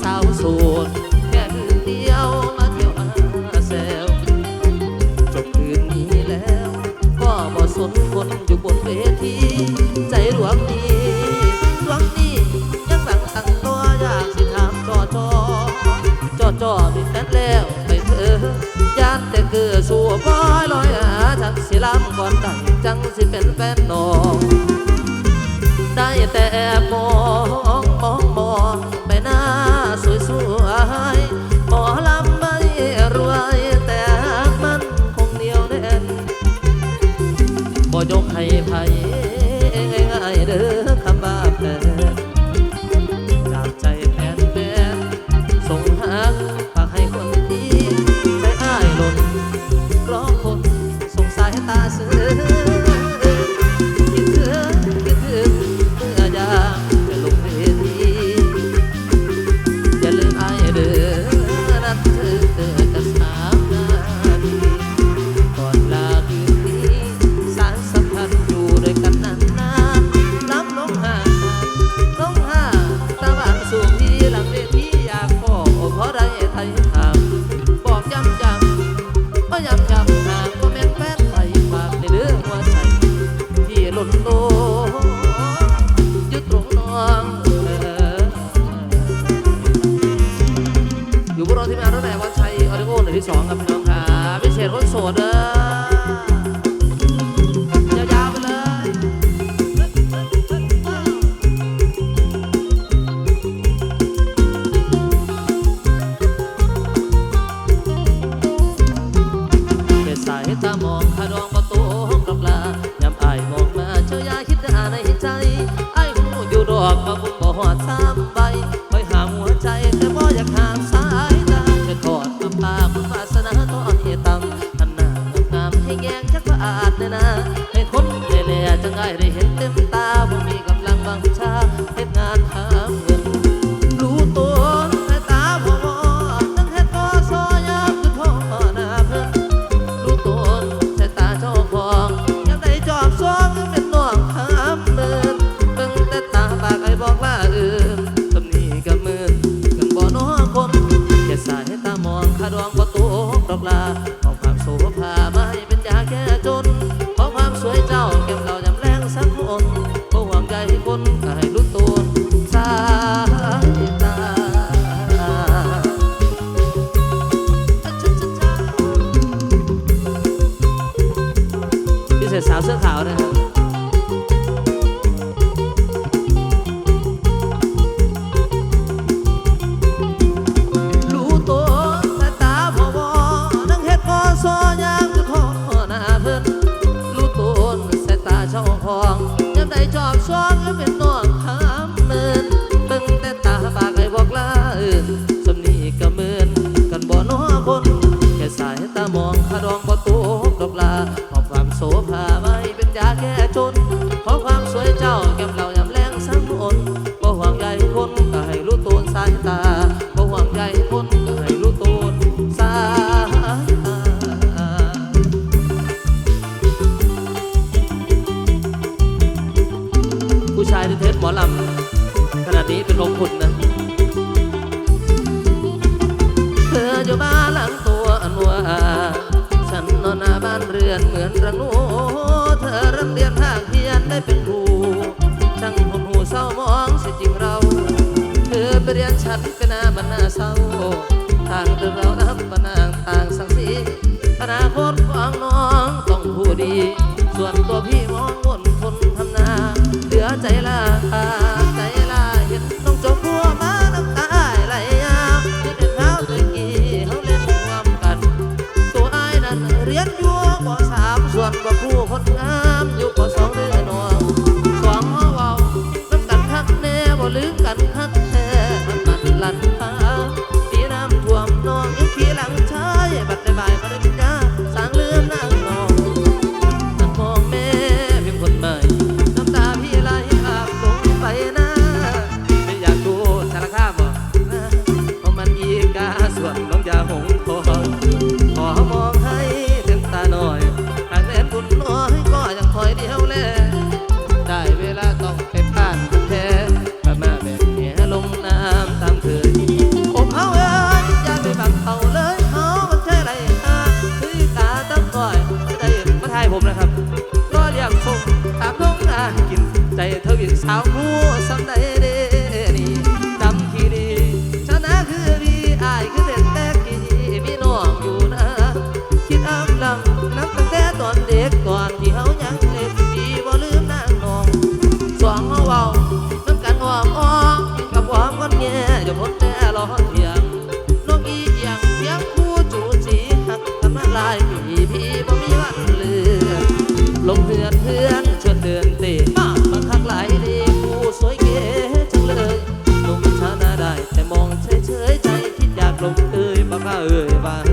สาวโสดแค่คืนเดียวมาเที่ยวอาแซวจบคืนนี้แล้ว ก็บ่สนคนอยู่บนเวที ใจหลวงดีหลวงดียังหลังตั้งตัวอยากสิถามจอจอจอจอมีแฟนแล้วไปเถอะยานแต่เกือสู่บอยลอยหาจังสิล้ำก่อนตั้งจังสิเป็นแฟนนอ ส่วนตัวพี่มองวนทนทำนา เหลือใจลาาวผู้สำ ơi và